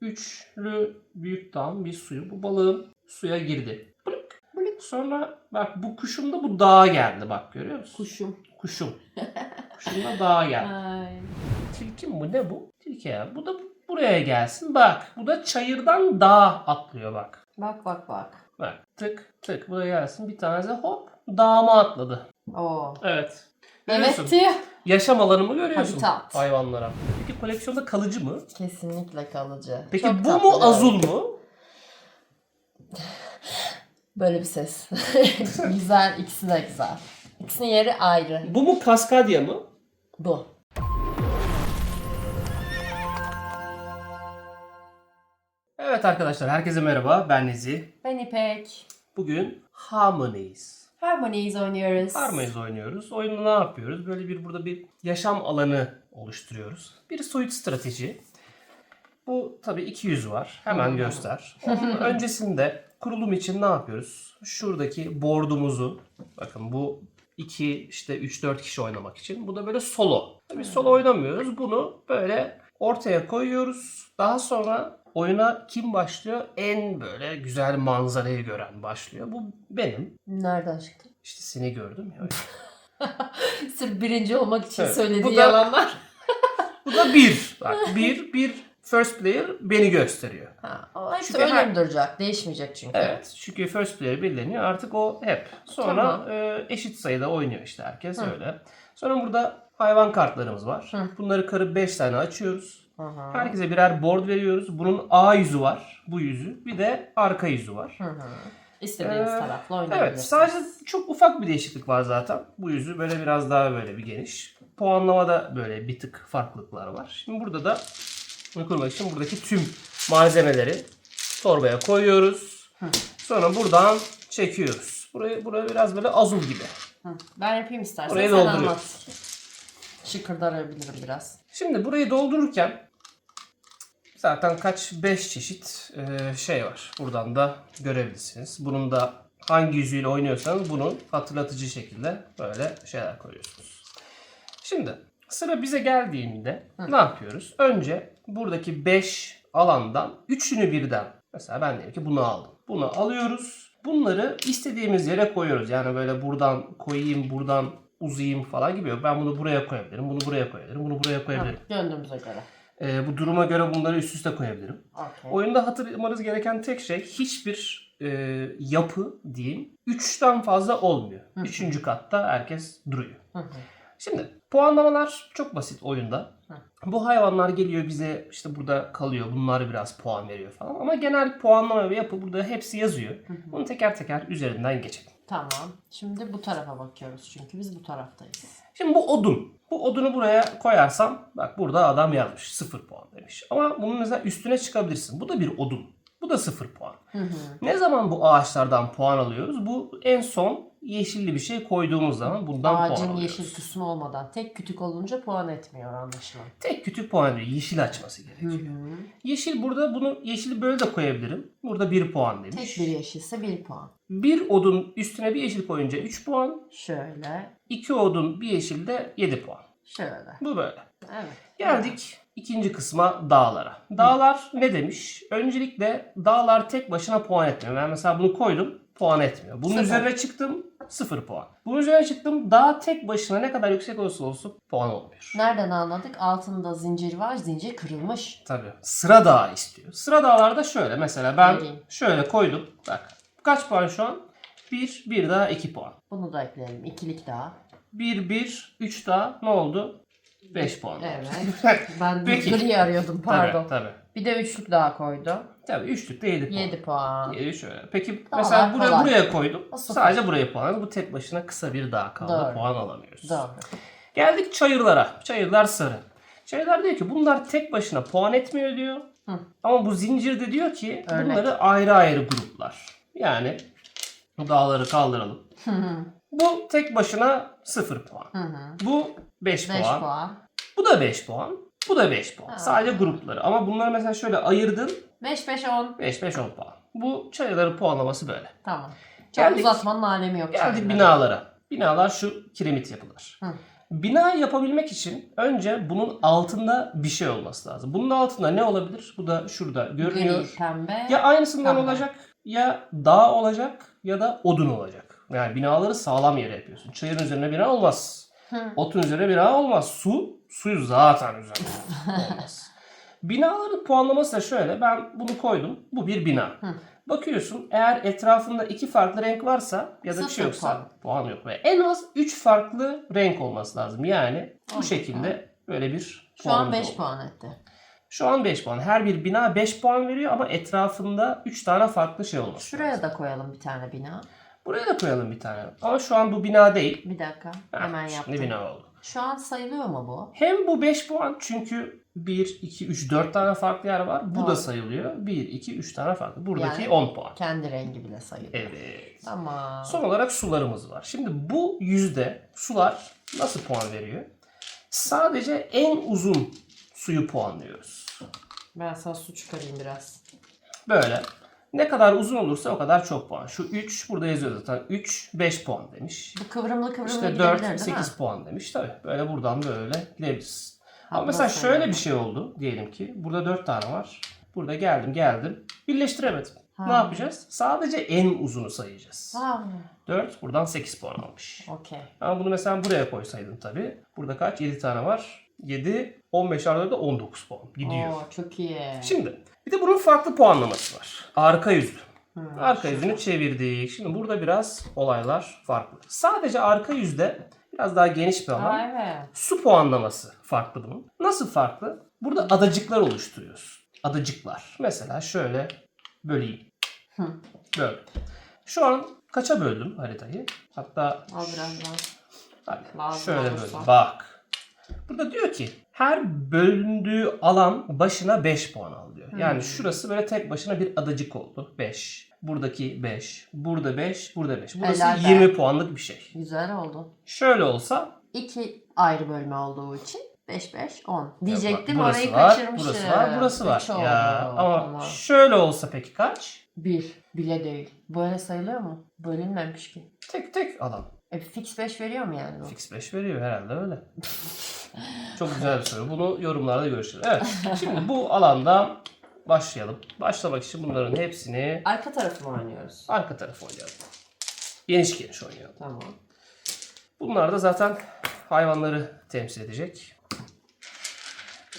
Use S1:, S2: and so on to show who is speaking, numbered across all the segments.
S1: üçlü büyük dağın bir suyu. Bu balığım suya girdi. Blık.
S2: Blık.
S1: Sonra bak bu kuşum da bu dağa geldi bak görüyor musun?
S2: Kuşum.
S1: Kuşum. Kuşum da dağa geldi.
S2: Ay.
S1: Tilki mi bu ne bu? Tilki ya. Bu da buraya gelsin. Bak bu da çayırdan dağa atlıyor bak.
S2: Bak bak bak.
S1: Bak tık tık buraya gelsin. Bir tanesi hop dağıma atladı.
S2: Oo.
S1: Evet. Görüyorsun.
S2: Evet.
S1: Yaşam alanımı görüyorsun
S2: Habitat.
S1: hayvanlara. Peki koleksiyonda kalıcı mı?
S2: Kesinlikle kalıcı.
S1: Peki
S2: Çok
S1: bu
S2: tatlı,
S1: mu
S2: evet.
S1: azul mu?
S2: Böyle bir ses. güzel. ikisi de güzel. İkisinin yeri ayrı.
S1: Bu mu kaskadya mı?
S2: Bu.
S1: Evet arkadaşlar herkese merhaba ben Nezi.
S2: Ben İpek.
S1: Bugün Harmonies.
S2: Harmonies oynuyoruz.
S1: Harmonies oynuyoruz. Oyunda ne yapıyoruz? Böyle bir burada bir yaşam alanı oluşturuyoruz. Bir soyut strateji. Bu tabii 200 var. Hemen
S2: Hmm.
S1: göster. Onun öncesinde kurulum için ne yapıyoruz? Şuradaki board'umuzu bakın bu 2 işte 3-4 kişi oynamak için. Bu da böyle solo. Biz solo oynamıyoruz. Bunu böyle ortaya koyuyoruz. Daha sonra oyuna kim başlıyor? En böyle güzel manzarayı gören başlıyor. Bu benim.
S2: Nereden çıktı?
S1: İşte seni gördüm ya.
S2: Sırf birinci olmak için
S1: Evet.
S2: söylediği
S1: Bu da-
S2: yalanlar.
S1: Bu da bir. Bak bir, bir first player beni gösteriyor.
S2: Ha, o hep
S1: Çünkü
S2: öyle
S1: her-
S2: duracak? Değişmeyecek çünkü.
S1: Evet. Çünkü first player belirleniyor. Artık o hep. Sonra
S2: Tamam.
S1: e, eşit sayıda oynuyor işte herkes
S2: Hı.
S1: öyle. Sonra burada hayvan kartlarımız var.
S2: Hı.
S1: Bunları karıp 5 tane açıyoruz.
S2: Hı.
S1: Herkese birer board veriyoruz. Bunun A yüzü var. Bu yüzü. Bir de arka yüzü var.
S2: Hı hı. İstediğiniz
S1: Ee,
S2: tarafla
S1: Evet.
S2: oynayabilirsiniz.
S1: Sadece çok ufak bir değişiklik var zaten. Bu yüzü böyle biraz daha böyle bir geniş. Puanlamada böyle bir tık farklılıklar var. Şimdi burada da bunu kurmak için buradaki tüm malzemeleri torbaya koyuyoruz.
S2: Hı.
S1: Sonra buradan çekiyoruz. Burayı buraya biraz böyle azul gibi.
S2: Hı. Ben yapayım istersen.
S1: Orayı
S2: sen anlat. Şıkırdarabilirim biraz.
S1: Şimdi burayı doldururken zaten kaç 5 çeşit e, şey var. Buradan da görebilirsiniz. Bunun da hangi yüzüyle oynuyorsanız bunu hatırlatıcı şekilde böyle şeyler koyuyorsunuz. Şimdi sıra bize geldiğinde
S2: Hı.
S1: ne yapıyoruz? Önce buradaki 5 alandan 3'ünü birden mesela ben diyelim ki bunu aldım. Bunu alıyoruz. Bunları istediğimiz yere koyuyoruz. Yani böyle buradan koyayım, buradan uzayayım falan gibi yok. Ben bunu buraya koyabilirim, bunu buraya koyabilirim, bunu buraya koyabilirim.
S2: Ha, gönlümüze göre.
S1: Ee, bu duruma göre bunları üst üste koyabilirim.
S2: Okey.
S1: Oyunda hatırlamanız gereken tek şey hiçbir e, yapı diyeyim 3'ten fazla olmuyor.
S2: Hı hı.
S1: Üçüncü katta herkes duruyor.
S2: Hı hı.
S1: Şimdi puanlamalar çok basit oyunda.
S2: Hı.
S1: Bu hayvanlar geliyor bize işte burada kalıyor. Bunlar biraz puan veriyor falan. Ama genel puanlama ve yapı burada hepsi yazıyor.
S2: Hı hı.
S1: Bunu teker teker üzerinden geçelim.
S2: Tamam. Şimdi bu tarafa bakıyoruz çünkü biz bu taraftayız.
S1: Şimdi bu odun. Bu odunu buraya koyarsam bak burada adam yazmış 0 puan demiş. Ama bunun mesela üstüne çıkabilirsin. Bu da bir odun. Bu da 0 puan.
S2: Hı hı.
S1: Ne zaman bu ağaçlardan puan alıyoruz? Bu en son yeşilli bir şey koyduğumuz zaman bundan puan
S2: Ağacın
S1: alıyoruz.
S2: yeşil kısmı olmadan tek kütük olunca puan etmiyor anlaşılan.
S1: Tek kütük puan ediyor. Yeşil açması
S2: Hı
S1: gerekiyor.
S2: hı.
S1: Yeşil burada bunu yeşili böyle de koyabilirim. Burada 1 puan
S2: Tek
S1: demiş.
S2: bir yeşilse bir puan.
S1: Bir odun üstüne bir yeşil koyunca 3 puan.
S2: Şöyle.
S1: 2 odun bir yeşilde 7 puan.
S2: Şöyle.
S1: Bu böyle.
S2: Evet.
S1: Geldik ikinci kısma dağlara. Dağlar ne demiş? Öncelikle dağlar tek başına puan etmiyor. Ben mesela bunu koydum puan etmiyor. Bunun
S2: Sıfır.
S1: üzerine çıktım 0 puan. Bunun üzerine çıktım dağ tek başına ne kadar yüksek olursa olsun puan olmuyor.
S2: Nereden anladık? Altında zincir var. Zincir kırılmış.
S1: Tabii. Sıra dağı istiyor. Sıra dağlarda şöyle mesela ben
S2: Vereyim.
S1: şöyle koydum. Bak kaç puan şu an? 1, 1 daha 2 puan.
S2: Bunu da ekleyelim. İkilik daha.
S1: 1, 1, 3 daha ne oldu? 5 puan.
S2: Evet. Ben
S1: Peki.
S2: arıyordum pardon.
S1: Tabii tabii.
S2: Bir de üçlük daha koydu.
S1: Tabii üçlükte 7 puan.
S2: 7 puan.
S1: Diğeri şöyle. Peki
S2: Dağlar
S1: mesela buraya,
S2: kolay.
S1: buraya koydum. Sadece buraya puan alıyoruz. Bu tek başına kısa bir dağ kaldı.
S2: Doğru.
S1: Puan alamıyoruz.
S2: Doğru.
S1: Geldik çayırlara. Çayırlar sarı. Çayırlar diyor ki bunlar tek başına puan etmiyor diyor.
S2: Hı.
S1: Ama bu zincirde diyor ki
S2: Örnek.
S1: bunları ayrı ayrı gruplar. Yani bu dağları kaldıralım.
S2: Hı hı.
S1: Bu tek başına 0 puan.
S2: Hı hı.
S1: Bu 5
S2: 5
S1: puan.
S2: puan.
S1: Bu da 5 puan. Bu da 5 puan.
S2: Ha.
S1: Sadece grupları. Ama bunları mesela şöyle ayırdın
S2: 5 5 10.
S1: 5 5 10 puan. Bu çayırların puanlaması böyle.
S2: Tamam. Çok
S1: Geldik-
S2: uzatmanın alemi yok.
S1: Geldik
S2: şimdi.
S1: binalara. Binalar şu kiremit yapılar.
S2: Hı.
S1: Bina yapabilmek için önce bunun altında bir şey olması lazım. Bunun altında ne olabilir? Bu da şurada görünüyor.
S2: Gri, pembe.
S1: Ya aynısından
S2: Pembe.
S1: olacak ya dağ olacak ya da odun olacak. Yani binaları sağlam yere yapıyorsun. Çayırın üzerine bina olmaz. Otun üzerine bina olmaz. Su, suyu zaten üzerine olmaz. Binaların puanlaması da şöyle. Ben bunu koydum. Bu bir bina.
S2: Hı.
S1: Bakıyorsun eğer etrafında iki farklı renk varsa ya da bir şey yoksa
S2: puan.
S1: puan yok. Ve en az 3 farklı renk olması lazım. Yani bu şekilde böyle bir
S2: Şu an
S1: puanımız
S2: 5
S1: oldu.
S2: puan etti.
S1: Şu an 5 puan. Her bir bina 5 puan veriyor ama etrafında 3 tane farklı şey olması
S2: Şuraya
S1: lazım.
S2: da koyalım bir tane bina.
S1: Buraya da koyalım bir tane. Ama şu an bu bina değil.
S2: Bir dakika.
S1: Ha,
S2: Hemen
S1: şimdi
S2: yaptım.
S1: bina oldu.
S2: Şu an sayılıyor mu bu?
S1: Hem bu 5 puan çünkü 1, 2, 3, 4 tane farklı yer var. Bu
S2: Doğru.
S1: da sayılıyor. 1, 2, 3 tane farklı. Buradaki
S2: Yani-
S1: 10 puan.
S2: Kendi rengi bile sayılıyor.
S1: Evet.
S2: Tamam.
S1: Son olarak sularımız var. Şimdi bu yüzde sular nasıl puan veriyor? Sadece en uzun suyu puanlıyoruz.
S2: Ben sana su çıkarayım biraz.
S1: Böyle. Ne kadar uzun olursa o kadar çok puan. Şu 3 burada yazıyor zaten. 3 5 puan demiş.
S2: Bu kıvrımlı kıvrımlı
S1: İşte
S2: gidebilir
S1: 4
S2: değil
S1: 8
S2: mi?
S1: puan demiş. Tabii böyle buradan böyle gidebiliriz. Ama mesela şöyle
S2: sayılıyor.
S1: bir şey oldu diyelim ki. Burada 4 tane var. Burada geldim geldim. Birleştiremedim.
S2: Ha.
S1: Ne yapacağız? Sadece en uzunu sayacağız.
S2: Ha,
S1: 4 buradan 8 puan almış.
S2: okey.
S1: Ama bunu mesela buraya koysaydın tabii. Burada kaç? 7 tane var. 7, 15 artı da 19 puan gidiyor.
S2: Oo, çok iyi.
S1: Şimdi bir de bunun farklı puanlaması var. Arka yüzlü.
S2: Hı,
S1: Arka
S2: şurada.
S1: yüzünü çevirdik. Şimdi burada biraz olaylar farklı. Sadece arka yüzde biraz daha geniş bir alan.
S2: Aa, evet.
S1: Su puanlaması farklı bunun. Nasıl farklı? Burada adacıklar oluşturuyoruz. Adacıklar. Mesela şöyle böleyim.
S2: Hı.
S1: Böyle. Şu an kaça böldüm haritayı? Hatta
S2: Al biraz daha.
S1: hadi
S2: Lazım
S1: şöyle
S2: olursa.
S1: böldüm. Bak. Burada diyor ki her bölündüğü alan başına 5 puan al diyor. Yani
S2: Hmm.
S1: şurası böyle tek başına bir adacık oldu. 5. Buradaki 5. Burada 5. Burada 5. Burası
S2: Helal be.
S1: 20 puanlık bir şey.
S2: Güzel oldu.
S1: Şöyle olsa
S2: İki ayrı bölme olduğu için 5 5 10. Diyecektim
S1: burası
S2: orayı
S1: var,
S2: kaçırmışım.
S1: Burası var, burası var.
S2: Üç oldu.
S1: Ya, ama
S2: Tamam.
S1: şöyle olsa peki kaç?
S2: Bir bile değil. Böyle sayılıyor mu? Bölünmemiş ki.
S1: Tek tek alan.
S2: E, fix 5 veriyor mu yani bu?
S1: Fix 5 veriyor herhalde öyle. Çok güzel bir soru. Bunu yorumlarda görüşürüz. Evet. Şimdi bu alanda başlayalım. Başlamak için bunların hepsini
S2: Arka tarafı mı oynuyoruz?
S1: arka tarafa oynayalım. Geniş geniş oynayalım.
S2: Tamam.
S1: Bunlar da zaten hayvanları temsil edecek.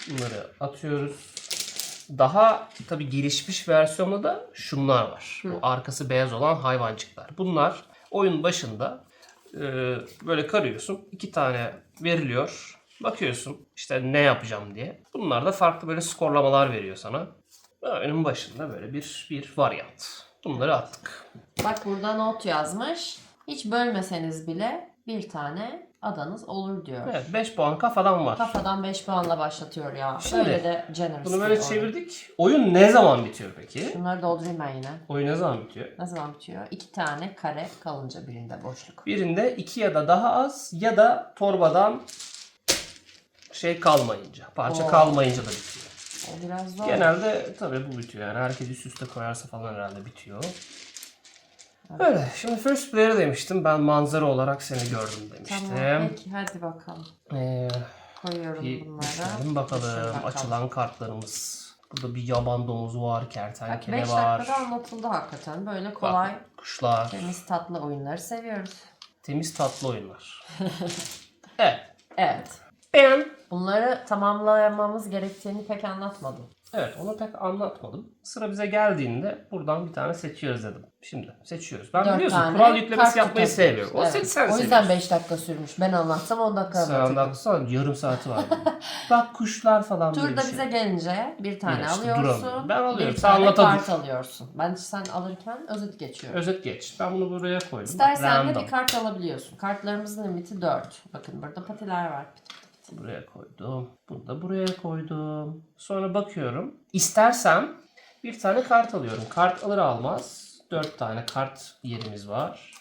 S1: Bunları atıyoruz. Daha tabi gelişmiş versiyonda da şunlar var. Bu arkası beyaz olan hayvancıklar. Bunlar oyun başında e, böyle karıyorsun. iki tane veriliyor. Bakıyorsun işte ne yapacağım diye. Bunlar da farklı böyle skorlamalar veriyor sana. Oyunun başında böyle bir bir varyant. Bunları attık.
S2: Bak burada not yazmış. Hiç bölmeseniz bile bir tane adanız olur diyor.
S1: Evet 5 puan kafadan var.
S2: Kafadan 5 puanla başlatıyor ya.
S1: Şimdi,
S2: Böyle de generous.
S1: Bunu böyle çevirdik. Oyun ne zaman bitiyor peki?
S2: Şunları doldurayım ben yine.
S1: Oyun ne zaman bitiyor?
S2: Ne zaman bitiyor? İki tane kare kalınca birinde boşluk.
S1: Birinde iki ya da daha az ya da torbadan şey kalmayınca, parça
S2: Oo.
S1: kalmayınca da bitiyor.
S2: O biraz zor.
S1: Genelde tabii bu bitiyor yani herkes üst üste koyarsa falan herhalde bitiyor. Öyle. Şimdi first player demiştim. Ben manzara olarak seni gördüm demiştim.
S2: Tamam peki hadi bakalım.
S1: Ee,
S2: Koyuyorum
S1: bir düşünelim bakalım.
S2: Bakalım.
S1: Açılan kartlarımız. Burada bir yaban domuzu var,
S2: Bak
S1: kertenkele
S2: 5
S1: var.
S2: dakikada anlatıldı hakikaten. Böyle kolay,
S1: Bak, kuşlar.
S2: temiz, tatlı oyunları seviyoruz.
S1: Temiz tatlı oyunlar. evet.
S2: Evet.
S1: Ben
S2: Bunları tamamlamamız gerektiğini pek anlatmadım.
S1: Evet onu pek anlatmadım. Sıra bize geldiğinde buradan bir tane seçiyoruz dedim. Şimdi seçiyoruz. Ben
S2: Dört
S1: biliyorsun
S2: tane
S1: kural yüklemesi
S2: kart
S1: yapmayı
S2: tutabiliyoruz.
S1: sevmiyorum. O
S2: Evet.
S1: seç sen
S2: O yüzden
S1: seviyorsun.
S2: 5 dakika sürmüş. Ben anlatsam 10 dakika
S1: Sen
S2: anlatırdım.
S1: anlatsana yarım saati var. bunun. Bak kuşlar falan böyle
S2: Turda
S1: bir
S2: bize
S1: şey.
S2: gelince bir tane
S1: işte
S2: alıyorsun.
S1: duramıyorum. Ben alıyorum.
S2: Bir
S1: Sen
S2: tane
S1: anlatabilir.
S2: kart alıyorsun. Ben sen alırken özet geçiyorum.
S1: Özet geç. Ben bunu buraya koydum.
S2: İstersen de
S1: Random.
S2: bir kart alabiliyorsun. Kartlarımızın limiti 4. Bakın burada patiler var.
S1: Buraya koydum. Bunu da buraya koydum. Sonra bakıyorum. İstersem bir tane kart alıyorum. Kart alır almaz. Dört tane kart yerimiz var.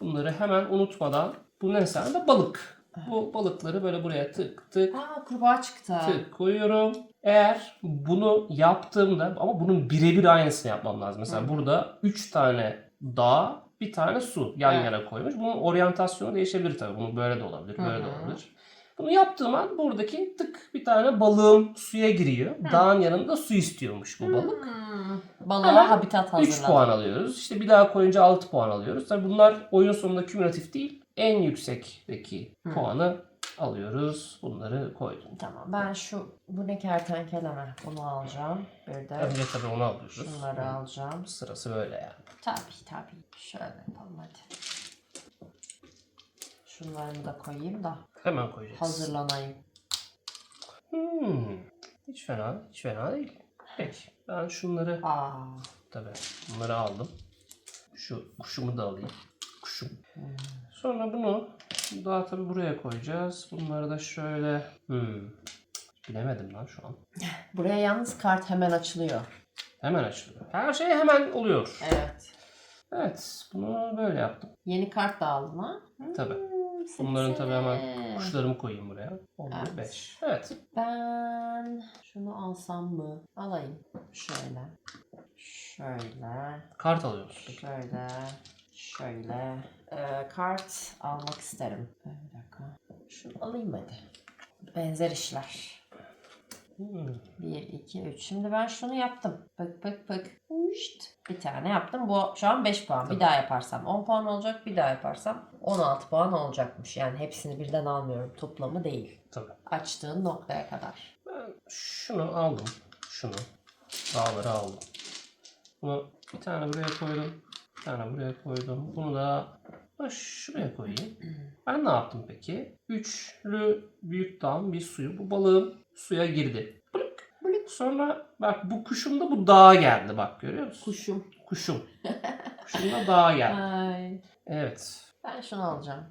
S1: Bunları hemen unutmadan. Bu ne mesela da balık. Bu balıkları böyle buraya tık tık
S2: Aa kurbağa çıktı.
S1: tık koyuyorum. Eğer bunu yaptığımda ama bunun birebir aynısını yapmam lazım. Mesela burada 3 tane dağ, bir tane su yan
S2: Evet.
S1: yana koymuş. Bunun oryantasyonu değişebilir tabii. Bunun böyle de olabilir, böyle de olabilir. Bunu yaptığım an buradaki tık bir tane balığım suya giriyor. Dağın yanında su istiyormuş bu balık.
S2: Hmm, balığa
S1: Hemen
S2: habitat
S1: 3
S2: hazırladım.
S1: puan alıyoruz. İşte bir daha koyunca 6 puan alıyoruz. Tabii bunlar oyun sonunda kümülatif değil. En yüksekteki puanı alıyoruz. Bunları koydum.
S2: Tamam ben şu bu ne kertenkele mi? Bunu alacağım. Bir de
S1: Önce tabii onu alıyoruz.
S2: şunları alacağım.
S1: Sırası böyle yani.
S2: Tabii tabii. Şöyle yapalım hadi. Şunlarını da koyayım da
S1: Hemen koyacağız.
S2: hazırlanayım.
S1: Hmm. Hiç fena, hiç fena değil. Peki. Ben şunları
S2: Aa,
S1: tabii bunları aldım. Şu kuşumu da alayım. Kuşum. Sonra bunu daha tabii buraya koyacağız. Bunları da şöyle hmm. Bilemedim lan şu an.
S2: buraya yalnız kart hemen açılıyor.
S1: Hemen açılıyor. Her şey hemen oluyor.
S2: Evet.
S1: Evet. Bunu böyle yaptım.
S2: Yeni kart da aldın ha?
S1: Tabii.
S2: Hmm,
S1: Bunların tabii hemen kuşlarımı koyayım buraya. 11,
S2: Evet.
S1: 5. Evet.
S2: Ben şunu alsam mı? Alayım. Şöyle. Şöyle.
S1: Kart alıyoruz.
S2: Şöyle. Şöyle. Ee, kart almak isterim. Bir dakika. Şunu alayım hadi. Benzer işler.
S1: Hmm.
S2: 1, 2, 3. Şimdi ben şunu yaptım. Pık pık pık. Uşt. Bir tane yaptım. Bu şu an 5 puan. Bir daha yaparsam 10 puan olacak. Bir daha yaparsam 16 puan olacakmış. Yani hepsini birden almıyorum. Toplamı değil.
S1: Tabii.
S2: Açtığın noktaya kadar.
S1: Ben şunu aldım. Şunu. Dağları aldım. Bunu bir tane buraya koydum. Bir tane buraya koydum. Bunu da şuraya koyayım. Ben ne yaptım peki? Üçlü büyük dağın bir suyu. Bu balığım suya girdi. Blık.
S2: Blık.
S1: Sonra bak bu kuşum da bu dağa geldi. Bak görüyor musun?
S2: Kuşum.
S1: Kuşum. Kuşum da dağa geldi.
S2: Ay.
S1: Evet.
S2: Ben şunu alacağım.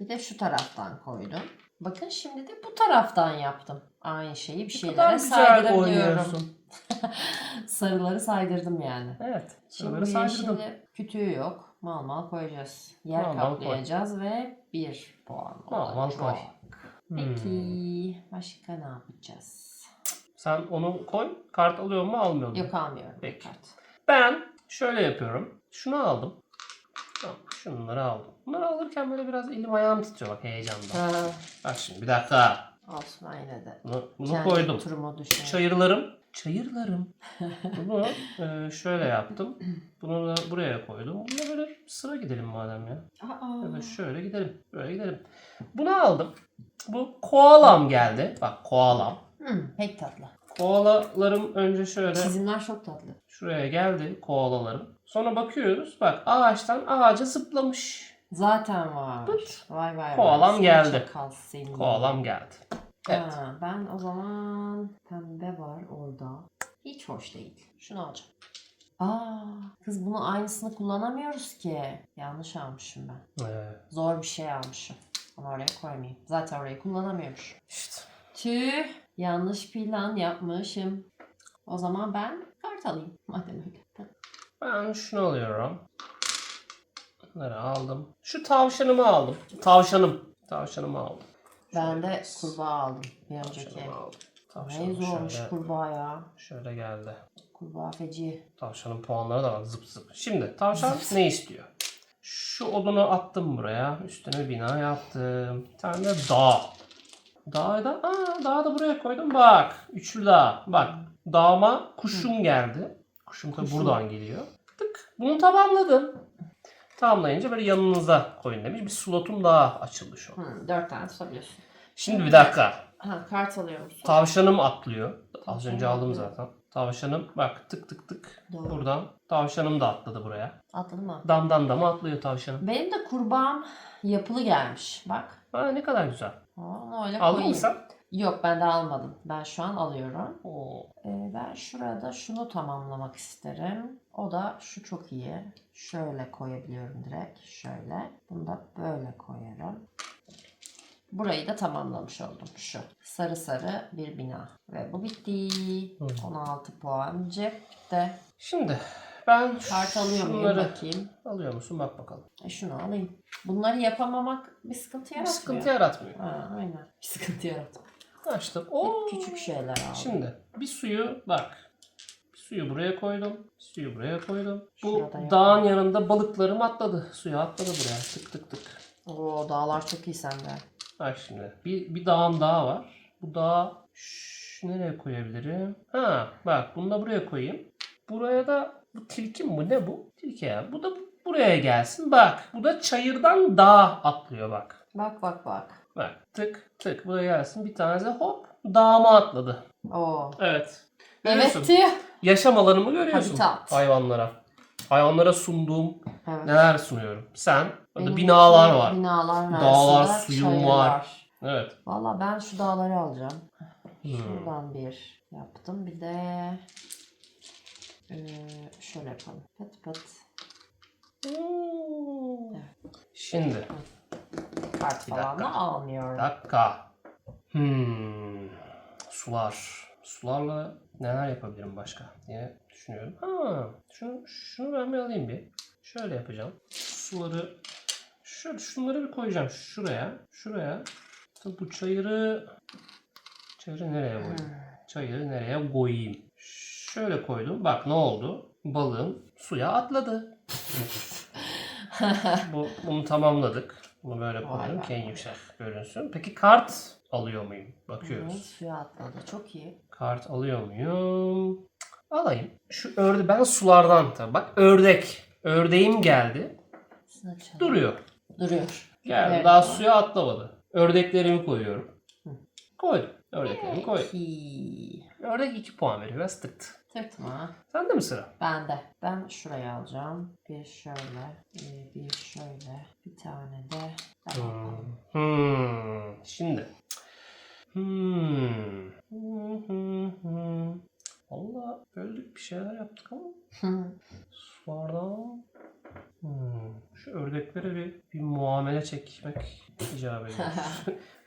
S2: Bir de şu taraftan koydum. Bakın şimdi de bu taraftan yaptım. Aynı şeyi bir şeylere saydırabiliyorum. Sarıları saydırdım yani.
S1: Evet.
S2: Şimdi
S1: Şuraları
S2: bu
S1: saydırdım.
S2: yeşili kütüğü yok. Mal mal koyacağız. Yer
S1: Mal mal koy.
S2: kaplayacağız ve bir puan
S1: Mal mal koy. Hmm.
S2: Peki başka ne yapacağız?
S1: Sen onu koy. Kart alıyor mu almıyor mu?
S2: Yok almıyorum.
S1: Peki.
S2: Kart.
S1: Ben şöyle yapıyorum. Şunu aldım. Tamam, şunları aldım. Bunları alırken böyle biraz elim ayağım titriyor bak heyecandan.
S2: Ha,
S1: Bak şimdi bir dakika.
S2: olsun aynı de.
S1: Bunu, bunu
S2: Kendi
S1: koydum.
S2: turuma.
S1: Çayırlarım. Çayırlarım. Bunu e, şöyle yaptım. Bunu da buraya koydum. Buna böyle sıra gidelim madem ya.
S2: Aa.
S1: Ya da şöyle gidelim. Böyle gidelim. Bunu aldım. Bu koalam geldi. Bak koalam.
S2: Hmm, pek tatlı.
S1: Koalalarım önce şöyle
S2: Çizimler çok tatlı.
S1: şuraya geldi koalalarım. Sonra bakıyoruz. Bak ağaçtan ağaca zıplamış.
S2: Zaten var.
S1: Pıt.
S2: Vay vay vay.
S1: Koalam
S2: Seni
S1: geldi.
S2: çakal seni.
S1: Koalam geldi. Evet.
S2: Ha, ben o zaman pembe var orada. Hiç hoş değil. Şunu alacağım. Aa, kız bunu aynısını kullanamıyoruz ki. Yanlış almışım ben.
S1: Ee,
S2: Zor bir şey almışım. Onu oraya koymayayım. Zaten orayı kullanamıyormuş.
S1: işte.
S2: Tüh, yanlış plan yapmışım. O zaman ben kart alayım. Madem öyle.
S1: Ben şunu alıyorum. Bunları aldım. Şu tavşanımı aldım. Tavşanım. Tavşanımı aldım.
S2: Ben de kurbağa aldım bir önceki.
S1: Tavşanımı aldım.
S2: Ne zormuş
S1: şöyle,
S2: kurbağa ya.
S1: şöyle geldi.
S2: Kurbağa feci.
S1: Tavşanın puanları da var zıp zıp. Şimdi tavşan ne istiyor? Şu odunu attım buraya. Üstüne bir bina yaptım. Bir tane de dağ. Dağı da, aa, dağı da buraya koydum. Bak. Üçlü dağ. Bak. Dağıma kuşum geldi. Kuşum da
S2: Kuşum.
S1: buradan geliyor. Tık. Bunu tamamladım. Tamamlayınca böyle yanınıza koyun demiş. Bir slotum daha açıldı şu an.
S2: Hı, dört tane tutabiliyorsun.
S1: Şimdi bir dakika.
S2: Ha, kart alıyor musun?
S1: Tavşanım atlıyor. Az önce aldım zaten. Tavşanım bak tık tık tık.
S2: Doğru.
S1: Buradan tavşanım da atladı buraya.
S2: Atladın mı?
S1: Damdan dama atlıyor tavşanım.
S2: Benim de kurbağam yapılı gelmiş. Bak.
S1: Aa, ne kadar güzel.
S2: Onu öyle
S1: Aldın
S2: koyayım.
S1: mı sen?
S2: Yok ben de almadım. Ben şu an alıyorum.
S1: Oo.
S2: Ee, ben şurada şunu tamamlamak isterim. O da şu çok iyi. Şöyle koyabiliyorum direkt. Şöyle. Bunu da böyle koyarım. Burayı da tamamlamış oldum. Şu. Sarı sarı bir bina. Ve bu bitti.
S1: Hı.
S2: 16 puan cepte.
S1: Şimdi ben
S2: Kart alıyor muyum
S1: şunları
S2: bakayım.
S1: alıyor musun bak bakalım.
S2: E şunu alayım. Bunları yapamamak bir sıkıntı
S1: Bir
S2: yaratmıyor.
S1: sıkıntı yaratmıyor.
S2: Ha, aynen. Bir sıkıntı yaratmıyor.
S1: Açtım. Oo.
S2: Hep küçük şeyler aldım.
S1: Şimdi bir suyu bak. Bir suyu buraya koydum. Bir suyu buraya koydum. Bu
S2: Şurada yok.
S1: dağın yanında balıklarım atladı. Suya atladı buraya. Tık tık tık.
S2: Oo dağlar çok iyi sende.
S1: Bak şimdi bir, bir dağım daha var. Bu dağı şu nereye koyabilirim? Ha bak bunu da buraya koyayım. Buraya da bu tilki mi ne bu? Tilki ya. Bu da buraya gelsin. Bak bu da çayırdan dağa atlıyor bak.
S2: Bak bak bak.
S1: Bak tık tık buraya gelsin. Bir tanesi hop dağıma atladı.
S2: Oo.
S1: Evet. Görüyorsun.
S2: Evet.
S1: Yaşam alanımı görüyorsun
S2: Habitat.
S1: hayvanlara. Hayvanlara sunduğum
S2: Evet.
S1: neler sunuyorum. Sen orada binalar
S2: için
S1: var.
S2: Binalar
S1: Dağlar,
S2: arasında
S1: suyum
S2: çayır
S1: var. Evet.
S2: Valla ben şu dağları alacağım.
S1: Hmm.
S2: Şuradan bir yaptım. Bir de eee, şöyle yapalım. Pıt pıt.
S1: Şimdi
S2: Kart
S1: Bir
S2: falan da almıyorum.
S1: dakika. Hmm. Sular. Sularla neler yapabilirim başka diye düşünüyorum. Ha, şunu, şunu ben bir alayım bir. Şöyle yapacağım. Suları şöyle şunları bir koyacağım şuraya. Şuraya. Bu çayırı çayırı nereye koyayım? Çayırı nereye koyayım? Şöyle koydum. Bak ne oldu? Balığım suya atladı. Bu, bunu tamamladık. Bunu böyle
S2: be.
S1: ki en yüksek görünsün. Peki kart alıyor muyum?
S2: Evet,
S1: Bakıyoruz.
S2: suya atladı. Çok iyi.
S1: Kart alıyor muyum? Alayım. Şu örde ben sulardan tabii. Bak ördek. Ördeğim geldi. Duruyor.
S2: Duruyor.
S1: Geldi.
S2: Evet,
S1: Daha suya atlamadı. Ördeklerimi koyuyorum. Koydum. Ördeklerimi koydum.
S2: İyi.
S1: Ördek 2 puan veriyor. Biraz tıktı.
S2: Tırtma.
S1: Sende mi sıra?
S2: Ben de. Ben şuraya alacağım. Bir şöyle. Bir, bir şöyle. Bir tane de. Alalım.
S1: Hmm. Şimdi. Hmm. Hmm, hmm, hmm. Valla böldük bir şeyler yaptık ama sulardan hmm. Ördeklere bir, bir muamele çekmek icap ediyor.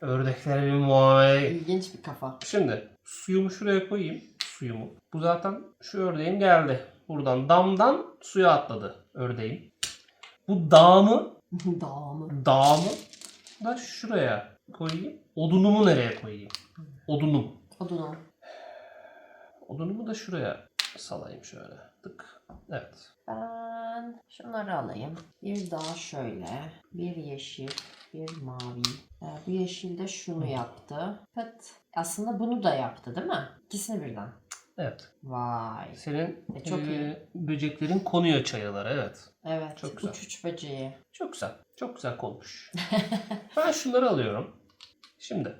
S1: ördeklere bir muamele.
S2: İlginç bir kafa.
S1: Şimdi suyumu şuraya koyayım. Suyumu. Bu zaten şu ördeğim geldi. Buradan damdan suya atladı ördeğim. Bu dağımı
S2: Dağımı.
S1: Dağımı da şuraya koyayım. Odunumu nereye koyayım? Odunum.
S2: Odunu.
S1: Odunumu da şuraya salayım şöyle. Tık. Evet.
S2: Ben şunları alayım. Bir daha şöyle. Bir yeşil. Bir mavi. Ee, bu yeşil de şunu yaptı. Pıt. Aslında bunu da yaptı değil mi? İkisini birden.
S1: Evet.
S2: Vay.
S1: Senin
S2: E, çok
S1: eee,
S2: iyi.
S1: böceklerin konuyor çayılara. Evet.
S2: Evet.
S1: Çok güzel.
S2: Uç uç böceği.
S1: Çok güzel. Çok güzel konmuş. ben şunları alıyorum. Şimdi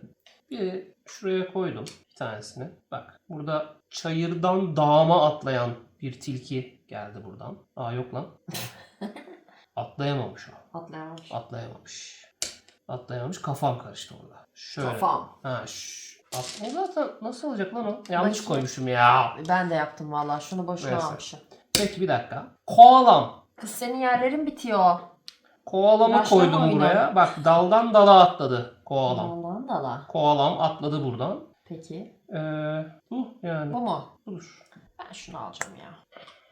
S1: bir şuraya koydum bir tanesini. Bak burada çayırdan dağıma atlayan bir tilki geldi buradan. Aa yok lan. Atlayamamış o.
S2: Atlayamamış.
S1: Atlayamamış. Atlayamamış. Kafam karıştı orada. Şöyle.
S2: Kafam.
S1: Ha, şş. At- o zaten nasıl olacak lan o? Yanlış
S2: Bakayım.
S1: koymuşum ya.
S2: Ben de yaptım valla. Şunu boşuna
S1: Neyse.
S2: almışım.
S1: Peki bir dakika. Koalam.
S2: Kız senin yerlerin bitiyor.
S1: Koalamı
S2: Başlama
S1: koydum
S2: oyunu.
S1: buraya. Bak daldan dala atladı koalam.
S2: Allah'ın dala.
S1: Koalam atladı buradan.
S2: Peki.
S1: Ee, bu yani.
S2: Bu mu?
S1: Budur.
S2: Ben şunu alacağım ya.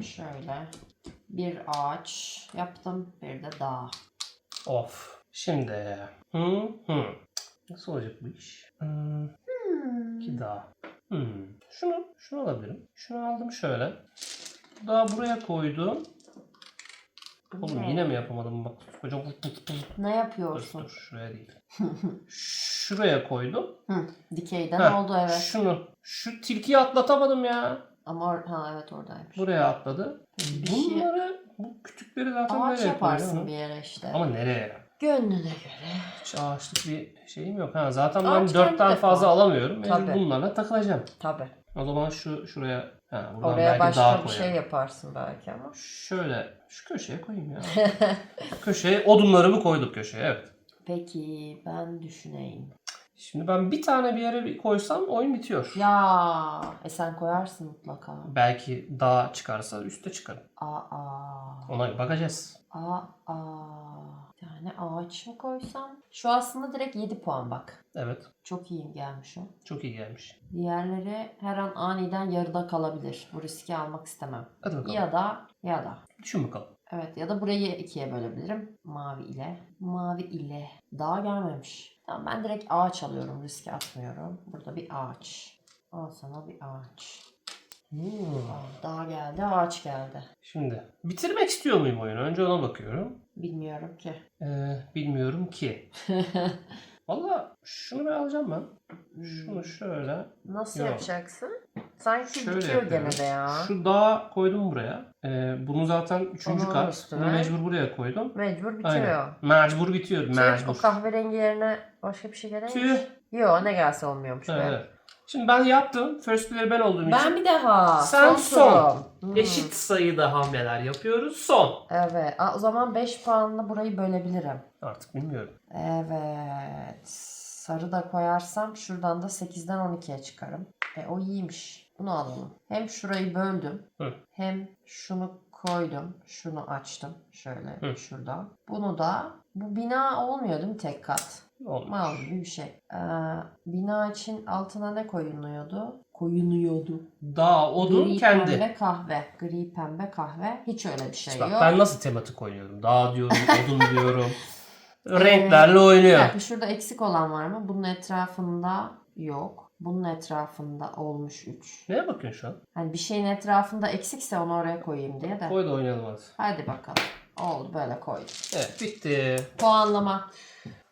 S2: Şöyle. Bir ağaç yaptım. Bir de dağ.
S1: Of. Şimdi. Hı hı. Nasıl olacak bu iş? Hmm, daha. Hmm. Şunu, şunu alabilirim. Şunu aldım şöyle. Daha buraya koydum. Oğlum
S2: Ne?
S1: yine mi yapamadım bak. Hocam
S2: Ne
S1: dur,
S2: yapıyorsun?
S1: dur şuraya değil. Şuraya koydum.
S2: Hı, dikeyden
S1: Heh,
S2: oldu evet.
S1: Şunu. Şu tilkiyi atlatamadım ya.
S2: Ama or- ha evet oradaymış.
S1: Buraya atladı.
S2: Bir şey-
S1: Bunları bu kütükleri zaten
S2: Ağaç
S1: nereye
S2: yaparsın bir yere işte.
S1: Ama nereye?
S2: Gönlüne göre.
S1: Hiç ağaçlık bir şeyim yok. Ha, zaten ben
S2: Ağaç
S1: dörtten
S2: kendi
S1: fazla
S2: defa.
S1: alamıyorum. Mecbur
S2: Tabii.
S1: bunlarla takılacağım.
S2: Tabi.
S1: O zaman şu şuraya ha, buradan
S2: Oraya
S1: belki
S2: başka
S1: daha
S2: bir
S1: koyarım.
S2: şey yaparsın belki ama.
S1: Şöyle şu köşeye koyayım ya. köşeye odunlarımı koyduk köşeye evet.
S2: Peki ben düşüneyim.
S1: Şimdi ben bir tane bir yere koysam oyun bitiyor.
S2: Ya e sen koyarsın mutlaka.
S1: Belki dağ çıkarsa üste çıkarım.
S2: Aa.
S1: Ona bakacağız.
S2: Aa. Aa. Bir tane ağaç mı koysam? Şu aslında direkt 7 puan bak.
S1: Evet.
S2: Çok iyi gelmiş o.
S1: Çok iyi gelmiş.
S2: Diğerleri her an aniden yarıda kalabilir. Bu riski almak istemem.
S1: Hadi bakalım.
S2: Ya da ya da.
S1: Düşün bakalım.
S2: Evet ya da burayı ikiye bölebilirim. Mavi ile. Mavi ile. Daha gelmemiş. Tamam ben direkt ağaç alıyorum. Riske atmıyorum. Burada bir ağaç. Al sana bir ağaç.
S1: Hmm.
S2: Aa, Dağ geldi, ağaç geldi.
S1: Şimdi bitirmek istiyor muyum oyunu? Önce ona bakıyorum.
S2: Bilmiyorum ki.
S1: Ee, bilmiyorum ki. Valla şunu ben alacağım ben. Şunu şöyle.
S2: Nasıl
S1: Yok.
S2: yapacaksın? Sanki
S1: Şöyle
S2: bitiyor gene
S1: yapıyorum.
S2: de ya.
S1: Şu dağı koydum buraya. Ee, bunu zaten üçüncü
S2: Onun
S1: kat.
S2: üstüne.
S1: Bunu mecbur buraya koydum.
S2: Mecbur bitiyor.
S1: Aynen. Mecbur bitiyor.
S2: Tüh,
S1: Mecbur.
S2: o kahverengi yerine başka bir şey mi?
S1: Tüh.
S2: Yok ne gelse olmuyormuş be.
S1: Evet. Şimdi ben yaptım. First player ben olduğum
S2: Ben
S1: için.
S2: bir daha.
S1: Sen son.
S2: turum. Hmm.
S1: Eşit sayıda hamleler yapıyoruz. Son.
S2: Evet. Aa, o zaman 5 puanla burayı bölebilirim.
S1: Artık bilmiyorum.
S2: Evet. Sarı da koyarsam şuradan da 8'den 12'ye çıkarım. E o iyiymiş. Bunu alalım. Hem şurayı böldüm.
S1: Hı.
S2: Hem şunu koydum. Şunu açtım. Şöyle
S1: Hı.
S2: şuradan. Bunu da bu bina olmuyor değil mi tek kat?
S1: Olmuş.
S2: Mal gibi bir şey. Ee, bina için altına ne koyuluyordu? Koyuluyordu.
S1: Dağ, odun
S2: Gri
S1: kendi.
S2: pembe kahve. Gri pembe kahve. Hiç öyle bir şey
S1: Bak
S2: yok.
S1: ben nasıl tematik oynuyorum? Dağ diyorum, odun diyorum. Renklerle oynuyor.
S2: Bir dakika şurada eksik olan var mı? Bunun etrafında yok. Bunun etrafında olmuş 3.
S1: Neye bakıyorsun şu an?
S2: Hani bir şeyin etrafında eksikse onu oraya koyayım diye de.
S1: Koy da oynayalım hadi.
S2: Hadi bakalım. Oldu böyle koydum.
S1: Evet bitti.
S2: Puanlama.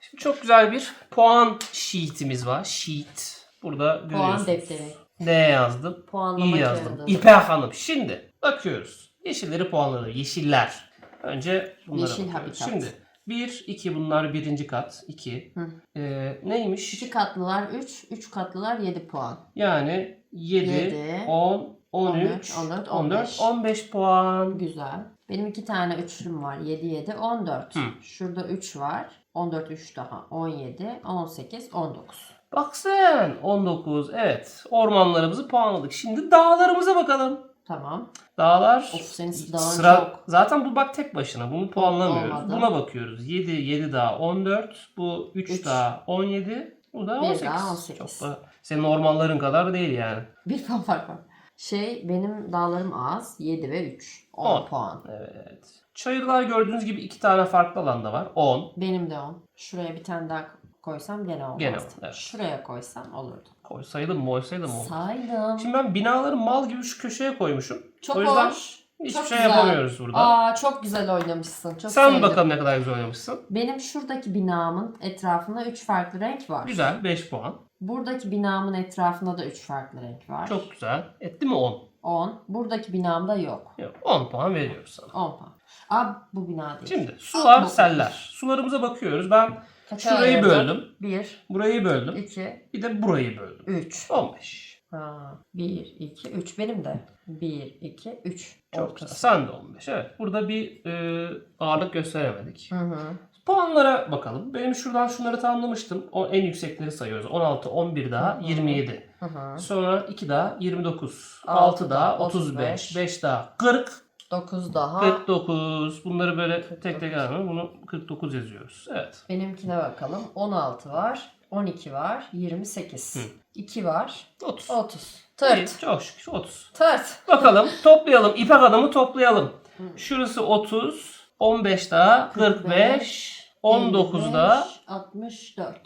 S1: Şimdi çok güzel bir puan sheet'imiz var. Sheet. Burada görüyorsunuz.
S2: defteri.
S1: Ne yazdım?
S2: Puanlama
S1: İyi yazdım.
S2: kağıdı.
S1: İpek Hanım. Şimdi bakıyoruz. Yeşilleri puanladı. Yeşiller. Önce bunlara
S2: Yeşil
S1: bakıyoruz.
S2: habitat.
S1: Şimdi 1, 2 bunlar birinci kat. 2.
S2: Hı.
S1: Ee, neymiş?
S2: 2 katlılar 3, 3 katlılar 7 puan.
S1: Yani 7,
S2: Yedi,
S1: 10, 13,
S2: 14,
S1: 14, 15 puan.
S2: Güzel. Benim 2 tane üçlüm var. 7, 7, 14.
S1: Hı.
S2: Şurada 3 var. 14, 3 daha. 17, 18, 19.
S1: Bak sen 19 evet ormanlarımızı puanladık. Şimdi dağlarımıza bakalım.
S2: Tamam.
S1: Dağlar
S2: Of senin dağın
S1: sıra
S2: çok.
S1: zaten bu bak tek başına bunu puanlamıyoruz.
S2: Olmadı.
S1: Buna bakıyoruz. 7 7 daha 14, bu 3,
S2: Üç.
S1: daha 17, bu da
S2: Bir
S1: 18.
S2: daha 18.
S1: Çok da senin ormanların kadar değil yani.
S2: Bir puan fark var. Şey benim dağlarım az. 7 ve 3. 10
S1: On.
S2: puan.
S1: Evet. Çayırlar gördüğünüz gibi iki tane farklı alanda var. 10.
S2: Benim de 10. Şuraya bir tane daha koysam gene olmazdı.
S1: Gene evet.
S2: Şuraya koysam olurdu.
S1: Koy saydım mı oysaydım mı?
S2: Saydım.
S1: Şimdi ben binaları mal gibi şu köşeye koymuşum.
S2: çok
S1: o yüzden
S2: hoş.
S1: hiçbir
S2: çok
S1: şey
S2: güzel.
S1: yapamıyoruz burada.
S2: Aa çok güzel oynamışsın. Çok
S1: Sen
S2: sevdim.
S1: bakalım ne kadar güzel oynamışsın.
S2: Benim şuradaki binamın etrafında 3 farklı renk var.
S1: Güzel 5 puan.
S2: Buradaki binamın etrafında da 3 farklı renk var.
S1: Çok güzel. Etti mi 10?
S2: 10. Buradaki binamda yok.
S1: Yok 10 puan veriyoruz sana.
S2: 10 puan. Aa bu bina değil.
S1: Şimdi sular,
S2: Bu-
S1: seller. Sularımıza bakıyoruz. Ben
S2: Kaça
S1: şurayı böldüm.
S2: 1,
S1: Burayı böldüm.
S2: 2,
S1: Bir de burayı böldüm.
S2: 3.
S1: 15.
S2: Ha, 1, 2, 3 benim de. 1, 2, 3.
S1: Çok güzel. Sen de 15. Evet. Burada bir e, ağırlık gösteremedik.
S2: Hı hı.
S1: Puanlara bakalım. Benim şuradan şunları tamamlamıştım. O en yüksekleri sayıyoruz. 16, 11 daha
S2: Hı hı.
S1: 27.
S2: Hı hı.
S1: Sonra 2 daha 29.
S2: Altı
S1: 6 daha
S2: daha
S1: 35.
S2: 35.
S1: 5 daha 40.
S2: 9 daha.
S1: 49. Bunları böyle tek tek alın. Bunu 49 yazıyoruz. Evet.
S2: Benimkine bakalım. 16 var. 12 var. 28.
S1: Hı.
S2: 2 var.
S1: 30.
S2: 30.
S1: İyi,
S2: Tırt.
S1: çok şükür 30.
S2: Tırt.
S1: Bakalım toplayalım. İpek adamı toplayalım.
S2: Hı.
S1: Şurası 30. 15 daha 45. 19 da
S2: 55, 64.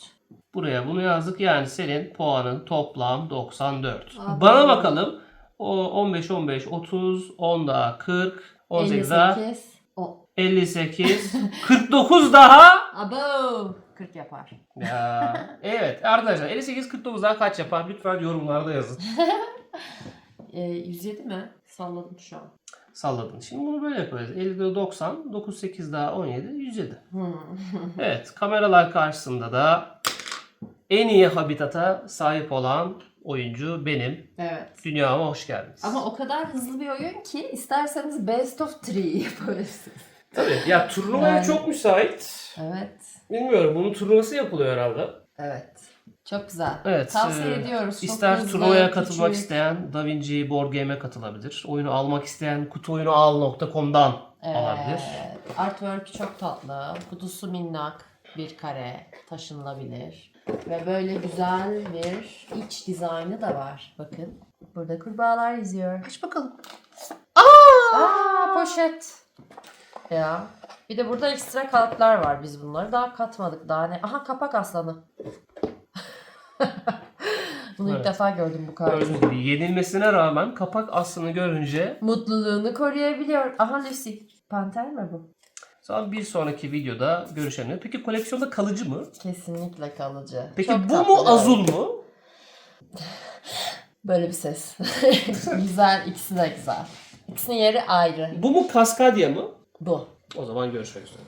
S1: buraya bunu yazdık. Yani senin puanın toplam 94.
S2: Abi.
S1: Bana bakalım. O 15 15 30 10 daha 40 18 daha
S2: 58. O.
S1: 58 49 daha
S2: Abo. 40 yapar.
S1: Ya evet arkadaşlar 58 49 daha kaç yapar? Lütfen yorumlarda yazın.
S2: Ee, 107 mi? Salladım şu an.
S1: Salladın. Şimdi bunu böyle yapıyoruz. 50 90 9 8 daha 17 107.
S2: Hmm.
S1: Evet kameralar karşısında da en iyi habitata sahip olan oyuncu benim.
S2: evet.
S1: Dünyama hoş geldiniz.
S2: Ama o kadar hızlı bir oyun ki isterseniz best of three yapabilirsiniz.
S1: Tabii ya turnuvaya
S2: Yani-
S1: çok müsait.
S2: Evet.
S1: Bilmiyorum bunun turnuvası yapılıyor herhalde.
S2: Evet. Çok güzel.
S1: Evet,
S2: Tavsiye
S1: e,
S2: ediyoruz. Çok
S1: İster
S2: hızlı,
S1: turnuvaya katılmak
S2: küçük.
S1: isteyen DaVinci Board Game'e katılabilir. Oyunu almak isteyen kutuoyunual.com'dan alabilir.
S2: Evet. Artwork çok tatlı. Kutusu minnak. Bir kare. Taşınılabilir. Ve böyle güzel bir iç dizaynı da var. Bakın. Burada kurbağalar yüzüyor.
S1: Aç bakalım.
S2: Aa poşet. Ya. Bir de burada ekstra kalıplar var. Biz bunları daha katmadık. Daha ne? Aha kapak aslanı. Bunu ilk
S1: Evet.
S2: defa gördüm bu kartı.
S1: Gördüğünüz gibi yenilmesine rağmen kapak aslını görünce
S2: Mutluluğunu koruyabiliyor. Aha Lucy. Panter mi bu?
S1: Zaman bir sonraki videoda görüşelim. Peki koleksiyonda kalıcı mı?
S2: Kesinlikle kalıcı.
S1: Peki
S2: Çok
S1: bu
S2: tatlı
S1: mu Azul mu?
S2: Böyle bir ses. güzel, ikisi de güzel. İkisinin yeri ayrı.
S1: Bu mu Kaskadya mı?
S2: Bu.
S1: O zaman görüşmek üzere.